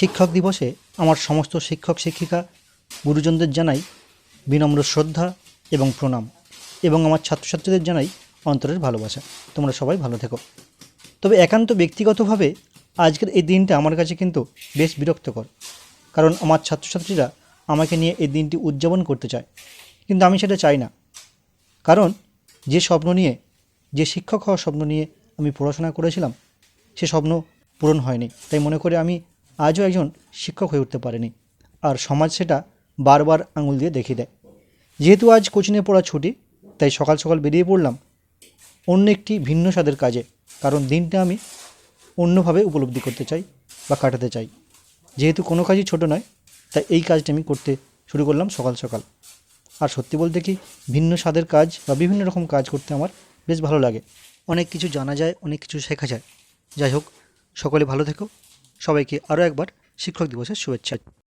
শিক্ষক দিবসে আমার সমস্ত শিক্ষক শিক্ষিকা, গুরুজনদের জানাই বিনম্র শ্রদ্ধা এবং প্রণাম এবং আমার ছাত্রছাত্রীদের জানাই অন্তরের ভালোবাসা। তোমরা সবাই ভালো থেকো। তবে একান্ত ব্যক্তিগতভাবে আজকের এই দিনটা আমার কাছে কিন্তু বেশ বিরক্তকর। কারণ আমার ছাত্রছাত্রীরা আমাকে নিয়ে এই দিনটি উদযাপন করতে চায়। কিন্তু আমি সেটা চাই না। কারণ যে স্বপ্ন নিয়ে, যে শিক্ষক হওয়ার স্বপ্ন নিয়ে আমি পড়াশোনা করেছিলাম, সে স্বপ্ন পূরণ হয়নি। তাই মনে করে আমি আজও একজন শিক্ষক হয়ে উঠতে পারেনি। আর সমাজ সেটা বারবার আঙুল দিয়ে দেখিয়ে দেয়। যেহেতু আজ কোচিংয়ে পড়া ছুটি, তাই সকাল সকাল বেরিয়ে পড়লাম অন্য একটি ভিন্ন স্বাদের কাজে। কারণ দিনটা আমি অন্যভাবে উপলব্ধি করতে চাই বা কাটাতে চাই। যেহেতু কোনো কাজই ছোট নয়, তাই এই কাজটা আমি করতে শুরু করলাম সকাল সকাল। আর সত্যি বলতে কি, ভিন্ন স্বাদের কাজ বা বিভিন্ন রকম কাজ করতে আমার বেশ ভালো লাগে। অনেক কিছু জানা যায়, অনেক কিছু শেখা যায়। যাই হোক, সকলে ভালো থেকো। সবাইকে আরও একবার শিক্ষক দিবসের শুভেচ্ছা।